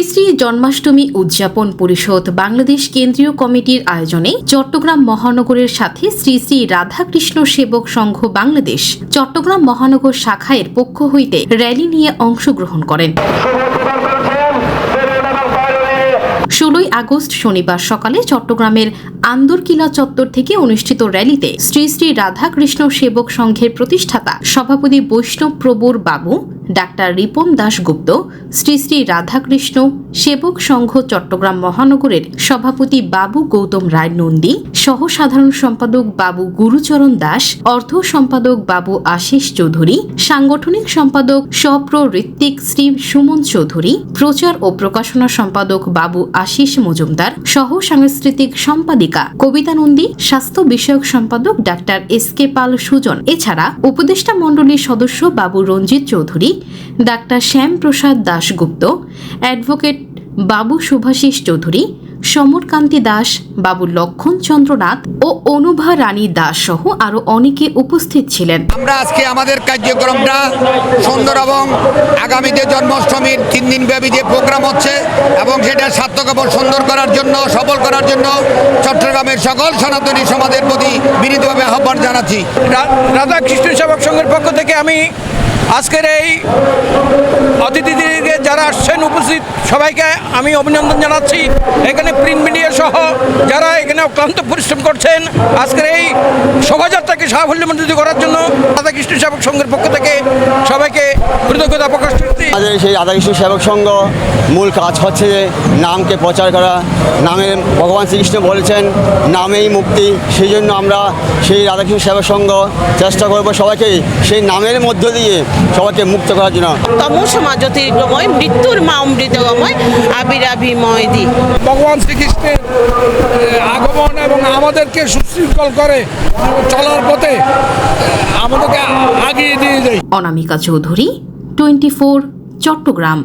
শ্রী শ্রী জন্মাষ্টমী উদযাপন পরিষদ বাংলাদেশ কেন্দ্রীয় কমিটির আয়োজনে চট্টগ্রাম মহানগরের সাথে শ্রী শ্রী রাধাকৃষ্ণ সেবক সংঘ বাংলাদেশ চট্টগ্রাম মহানগর শাখায়ের পক্ষ হইতে র্যালি নিয়ে অংশগ্রহণ করেন। ষোলোই আগস্ট শনিবার সকালে চট্টগ্রামের আন্দরকিলা চত্বর থেকে অনুষ্ঠিত র্যালিতে শ্রী শ্রী রাধাকৃষ্ণ সেবক সংঘের প্রতিষ্ঠাতা সভাপতি বৈষ্ণব প্রবর বাবু ডাক্তার রিপন দাশগুপ্ত, শ্রী শ্রী রাধাকৃষ্ণ, সেবক সংঘ চট্টগ্রাম মহানগরের সভাপতি বাবু গৌতম রায় নন্দী সহ সাধারণ সম্পাদক বাবু গুরুচরণ দাস অর্থ সম্পাদক বাবু আশিস চৌধুরী, সাংগঠনিক সম্পাদক সপ্র ঋত্বিক শ্রী সুমন চৌধুরী, প্রচার ও প্রকাশনা সম্পাদক বাবু আশিস মজুমদার সহ সাংস্কৃতিক সম্পাদিকা কবিতা নন্দী, স্বাস্থ্য বিষয়ক সম্পাদক doctor S K Pal Sujan. এছাড়া উপদেষ্টা মণ্ডলীর সদস্য বাবু রঞ্জিত চৌধুরী ডাক্তার শ্যামপ্রসাদ দাশগুপ্ত অ্যাডভোকেট বাবু শুভাশিস চৌধুরী সমরকান্তি দাস বাবু লক্ষণ চন্দ্রনাথ ও অনুভা রানী দাস সহ আরও অনেকে উপস্থিত ছিলেন। আমরা আজকে আমাদের কার্যক্রমটা সুন্দর এবং আগামীতে জন্মাষ্টমীর তিন দিন ব্যাপী যে প্রোগ্রাম হচ্ছে এবং সেটা সার্থক এবং সুন্দর করার জন্য সফল করার জন্য চট্টগ্রামের সকল সনাতনী সমাজের প্রতি বিনীতভাবে আহ্বান জানাচ্ছি। রাধাকৃষ্ণ সেবক সংঘের পক্ষ থেকে আমি আজকের এই অতিথিদেরকে যারা আসছেন উপস্থিত, সবাইকে আমি অভিনন্দন জানাচ্ছি। এখানে প্রিন্ট মিডিয়া সহ যারা এখানে অক্লান্ত পরিশ্রম করছেন, আজকের এই শোভাযাত্রাকে সাফল্যমণ্ডিত করার জন্য রাধাকৃষ্ণ সেবক সংঘের পক্ষ থেকে সবাইকে কৃতজ্ঞতা প্রকাশ আমাদের সেই রাধাকৃষ্ণ সেবক সংঘ মূল কাজ হচ্ছে যে নামকে প্রচার করা। নামের ভগবান শ্রীকৃষ্ণ বলেছেন নামেই মুক্তি। সেই জন্য আমরা সেই রাধাকৃষ্ণ সেবক সংঘ চেষ্টা করব সবাইকে সেই নামের মধ্য দিয়ে সবাইকে মুক্ত করার জন্য। তমসমা জ্যোতির্গময় মৃত্যুর মা অমৃতগময় আবিরাভিময় দি। ভগবান শ্রীকৃষ্ণের আগমন এবং আমাদেরকে সুশৃঙ্খল করে চলার পথে আমাদেরকে আগিয়ে দিয়ে যায় অনামিকা চৌধুরী টোয়েন্টি চট্টগ্রাম।